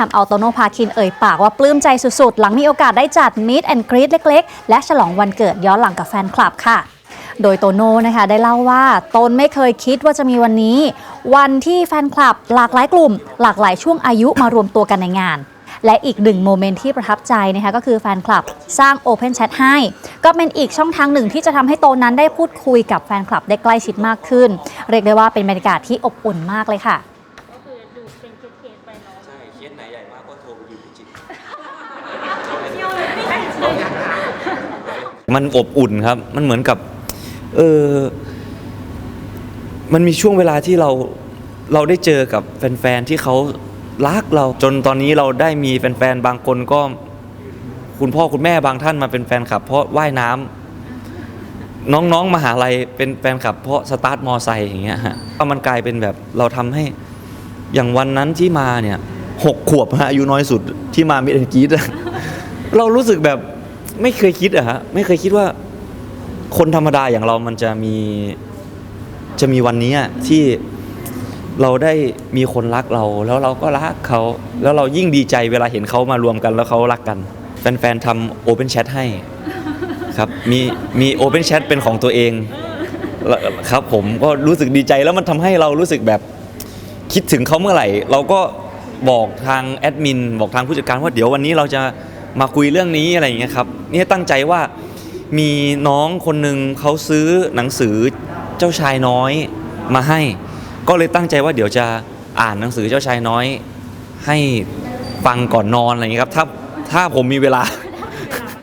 ทำเอาโตโนภาคินเอ่ยปากว่าปลื้มใจสุดๆ หลังมีโอกาสได้จัดมิ t แอน g กรี t เล็กๆ และฉลองวันเกิดย้อนหลังกับแฟนคลับค่ะโดยโตโน่นะคะได้เล่าว่าตนไม่เคยคิดว่าจะมีวันนี้ วันที่แฟนคลับหลากหลายกลุ่ม หลากหลายช่วงอายุมารวมตัวกันในงาน และอีกหนึ่งโมเมนต์ที่ประทับใจนะคะก็คือแฟนคลับสร้าง Open Chat ให้ ก็เป็นอีกช่องทางหนึ่งที่จะทำให้โตนั้นได้พูดคุยกับแฟนคลับได้ใกล้ชิดมากขึ้น เรียกได้ว่าเป็นบรรยากาศที่อบอุ่นมากเลยค่ะ ก็คือดูเป็นเคสๆไปเนาะ ใช่ เคสไหนใหญ่มากก็โทรไปดูจริงมันอบอุ่นครับ มันเหมือนกับ เออ มันมีช่วงเวลาที่เรา เราได้เจอกับแฟนๆ ที่เขารักเรา จนตอนนี้เราได้มีแฟนๆ บางคนก็ คุณพ่อคุณแม่บางท่านมาเป็นแฟนคลับ เพราะว่ายน้ำน้องๆ มหาลัยเป็นแฟนคลับ เพราะสตาร์ทมอไซค์อย่างเงี้ยฮะก็มันกลายเป็นแบบเราทำให้ อย่างวันนั้นที่มาเนี่ย หกขวบฮะอายุน้อยสุดที่มามิดแอนกีดเรารู้สึกแบบไม่เคยคิดอะฮะไม่เคยคิดว่า คนธรรมดาอย่างเรามันจะมีจะมีวันนี้ที่เราได้มีคนรักเรา แล้วเราก็รักเขาแล้วเรายิ่งดีใจเวลาเห็นเขามารวมกันแล้วเขารักกัน แฟนๆทำโอเ n นแชทให้ครับมีมีโอเ n นแชทเป็นของตัวเองครับผมก็รู้สึกดีใจแล้วมันทำให้เรารู้สึกแบบคิดถึงเขาเมื่อไหร่ เราก็ บอกทางแอดมินบอกทางผู้จัดการว่าเดี๋ยววันนี้เราจะมาคุยเรื่องนี้อะไรอย่างเงี้ยครับเนี่ยตั้งใจว่ามีน้องคนหนึ่งเขาซื้อหนังสือเจ้าชายน้อยมาให้ ก็เลยตั้งใจว่าเดี๋ยวจะอ่านหนังสือเจ้าชายน้อย ให้ฟังก่อนนอนอะไรอย่างเงี้ยครับถ้าถ้าผมมีเวลา